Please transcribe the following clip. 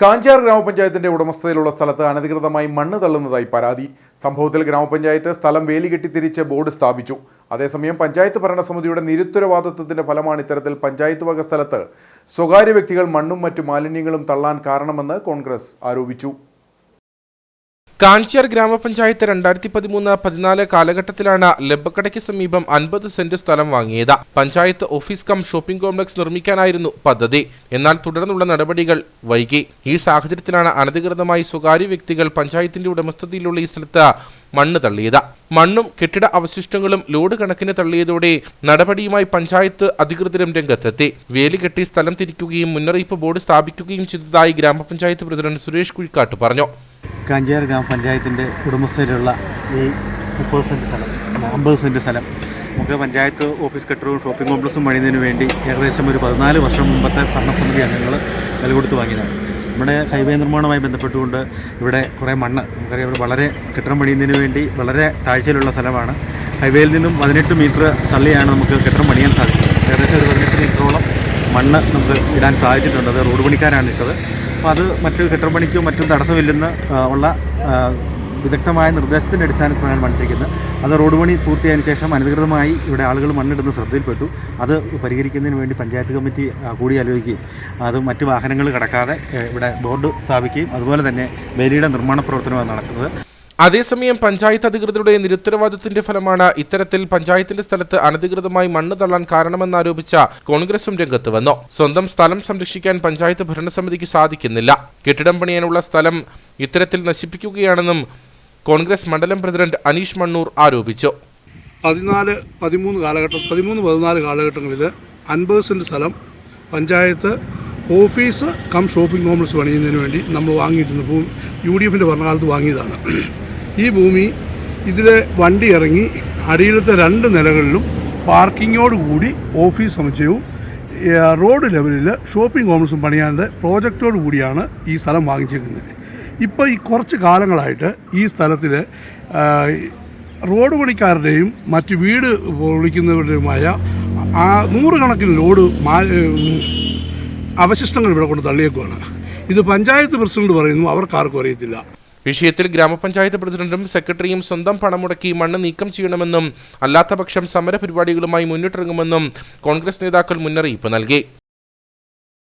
കാഞ്ചാർ ഗ്രാമപഞ്ചായത്തിന്റെ ഉടമസ്ഥതയിലുള്ള സ്ഥലത്ത് അനധികൃതമായി മണ്ണ് തള്ളുന്നതായി പരാതി. സംഭവത്തിൽ ഗ്രാമപഞ്ചായത്ത് സ്ഥലം വേലികെട്ടി തിരിച്ച് ബോർഡ് സ്ഥാപിച്ചു. അതേസമയം പഞ്ചായത്ത് ഭരണസമിതിയുടെ നിരുത്തരവാദിത്വത്തിന്റെ ഫലമാണ് ഇത്തരത്തിൽ പഞ്ചായത്ത് വക സ്ഥലത്ത് സ്വകാര്യ വ്യക്തികൾ മണ്ണും മറ്റു മാലിന്യങ്ങളും തള്ളാൻ കാരണമെന്ന് കോൺഗ്രസ് ആരോപിച്ചു. കാഞ്ചിയാർ ഗ്രാമപഞ്ചായത്ത് രണ്ടായിരത്തി പതിമൂന്ന് പതിനാല് കാലഘട്ടത്തിലാണ് ലബ്ബക്കടയ്ക്ക് സമീപം അൻപത് സെന്റ് സ്ഥലം വാങ്ങിയത്. Panchayat office cum shopping complex നിർമ്മിക്കാനായിരുന്നു പദ്ധതി. എന്നാൽ തുടർന്നുള്ള നടപടികൾ വൈകി. ഈ സാഹചര്യത്തിലാണ് അനധികൃതമായി സ്വകാര്യ വ്യക്തികൾ പഞ്ചായത്തിന്റെ ഉടമസ്ഥതയിലുള്ള ഈ സ്ഥലത്ത് മണ്ണ് തള്ളിയത്. മണ്ണും കെട്ടിട അവശിഷ്ടങ്ങളും ലോഡ് കണക്കിന് തള്ളിയതോടെ നടപടിയുമായി പഞ്ചായത്ത് അധികൃതരും രംഗത്തെത്തി. വേലി കെട്ടി സ്ഥലം തിരിക്കുകയും മുന്നറിയിപ്പ് ബോർഡ് സ്ഥാപിക്കുകയും ചെയ്തതായി ഗ്രാമപഞ്ചായത്ത് പ്രസിഡന്റ് സുരേഷ് കുഴിക്കാട്ട് പറഞ്ഞു. കാഞ്ചിയാർ ഗ്രാമപഞ്ചായത്തിന്റെ ഉടമസ്ഥയിലുള്ള ഈ മുപ്പത് സെന്റ് സ്ഥലം അമ്പത് സെന്റ് സ്ഥലം നമുക്ക് പഞ്ചായത്ത് ഓഫീസ് കെട്ടിടവും ഷോപ്പിംഗ് കോംപ്ലക്സും പണിയുന്നതിന് വേണ്ടി ഏകദേശം ഒരു പതിനാല് വർഷം മുമ്പത്തെ ഭരണസമിതി അംഗങ്ങൾ വില കൊടുത്ത് വാങ്ങിയതാണ്. നമ്മുടെ ഹൈവേ നിർമ്മാണവുമായി ബന്ധപ്പെട്ടുകൊണ്ട് ഇവിടെ കുറേ മണ്ണ് നമുക്കറിയാം ഇവിടെ വളരെ കെട്ടിടം പണിയുന്നതിന് വേണ്ടി വളരെ താഴ്ചയിലുള്ള സ്ഥലമാണ്. ഹൈവേയിൽ നിന്നും പതിനെട്ട് മീറ്റർ തള്ളിയാണ് നമുക്ക് കെട്ടിടം പണിയാൻ സാധിക്കുന്നത്. ഏകദേശം ഒരു പതിനെട്ട് മീറ്ററോളം മണ്ണ് നമുക്ക് ഇടാൻ സാധിച്ചിട്ടുണ്ട്. അത് റോഡ് പണിക്കാരാണ് ഇട്ടത്. അപ്പോൾ അത് മറ്റു കെട്ടിടം പണിക്കോ മറ്റും തടസ്സമില്ലെന്ന് ഉള്ള വിദഗ്ധമായ നിർദ്ദേശത്തിന്റെ അടിസ്ഥാനത്തിലാണ് മണ്ണിരിക്കുന്നത് അത് റോഡ് പണി പൂർത്തിയായതിനു ശേഷം അനധികൃതമായി ഇവിടെ ആളുകൾ മണ്ണിടുന്ന ശ്രദ്ധയിൽപ്പെട്ടു. അത് പരിഹരിക്കുന്നതിന് വേണ്ടി പഞ്ചായത്ത് കമ്മിറ്റി കൂടി കൂടിയാലോചിക്കുകയും അത് മറ്റ് വാഹനങ്ങൾ കടക്കാതെ ഇവിടെ ബോർഡ് സ്ഥാപിക്കുകയും അതുപോലെ തന്നെ വേലിയുടെ നിർമ്മാണ പ്രവർത്തനമാണ് നടക്കുന്നത് അതേസമയം പഞ്ചായത്ത് അധികൃതരുടെ നിരുത്തരവാദിത്വത്തിന്റെ ഫലമാണ് ഇത്തരത്തിൽ പഞ്ചായത്തിന്റെ സ്ഥലത്ത് അനധികൃതമായി മണ്ണ് തള്ളാൻ കാരണമെന്നാരോപിച്ച കോൺഗ്രസും രംഗത്ത് വന്നു. സ്വന്തം സ്ഥലം സംരക്ഷിക്കാൻ പഞ്ചായത്ത് ഭരണസമിതിക്ക് സാധിക്കുന്നില്ല. കെട്ടിടം പണിയാനുള്ള സ്ഥലം ഇത്തരത്തിൽ നശിപ്പിക്കുകയാണെന്നും കോൺഗ്രസ് മണ്ഡലം പ്രസിഡന്റ് അനീഷ് മണ്ണൂർ ആരോപിച്ചു. പതിനാല് പതിമൂന്ന് കാലഘട്ടം പതിമൂന്ന് പതിനാല് കാലഘട്ടങ്ങളിൽ അൻപത് സെന്റ് സ്ഥലം panchayat office cum shopping complex പണിയുന്നതിന് വേണ്ടി നമ്മൾ വാങ്ങിയിട്ടുണ്ട് ഭൂമി യു ഡി എഫിന്റെ ഭരണകാലത്ത് വാങ്ങിയതാണ്. ഈ ഭൂമി ഇതിലെ വണ്ടി ഇറങ്ങി അടിയിലത്തെ രണ്ട് നിലകളിലും പാർക്കിങ്ങോടുകൂടി ഓഫീസ് സമുച്ചയവും റോഡ് ലെവലിൽ ഷോപ്പിംഗ് കോംപ്ലക്സും പണിയാതെ പ്രോജക്റ്റോടുകൂടിയാണ് ഈ സ്ഥലം വാങ്ങിച്ചേക്കുന്നത്. ഇപ്പോൾ ഈ കുറച്ച് കാലങ്ങളായിട്ട് ഈ സ്ഥലത്തിൽ റോഡ് പണിക്കാരുടെയും മറ്റ് വീട് പൊളിക്കുന്നവരുടെയുമായ ആ നൂറുകണക്കിന് ലോഡ് മാ അവശിഷ്ടങ്ങൾ ഇവിടെ കൊണ്ട് തള്ളിയേക്കുവാണ്. ഇത് പഞ്ചായത്ത് പ്രസിഡന്റ് പറയുന്നു അവർക്കാർക്കും അറിയത്തില്ല. വിഷയത്തിൽ ഗ്രാമപഞ്ചായത്ത് പ്രസിഡന്റും സെക്രട്ടറിയും സ്വന്തം പണം മുടക്കി മണ്ണ് നീക്കം ചെയ്യണമെന്നും അല്ലാത്തപക്ഷം സമരപരിപാടികളുമായി മുന്നിട്ടിറങ്ങുമെന്നും കോൺഗ്രസ് നേതാക്കൾ മുന്നറിയിപ്പ് നൽകി.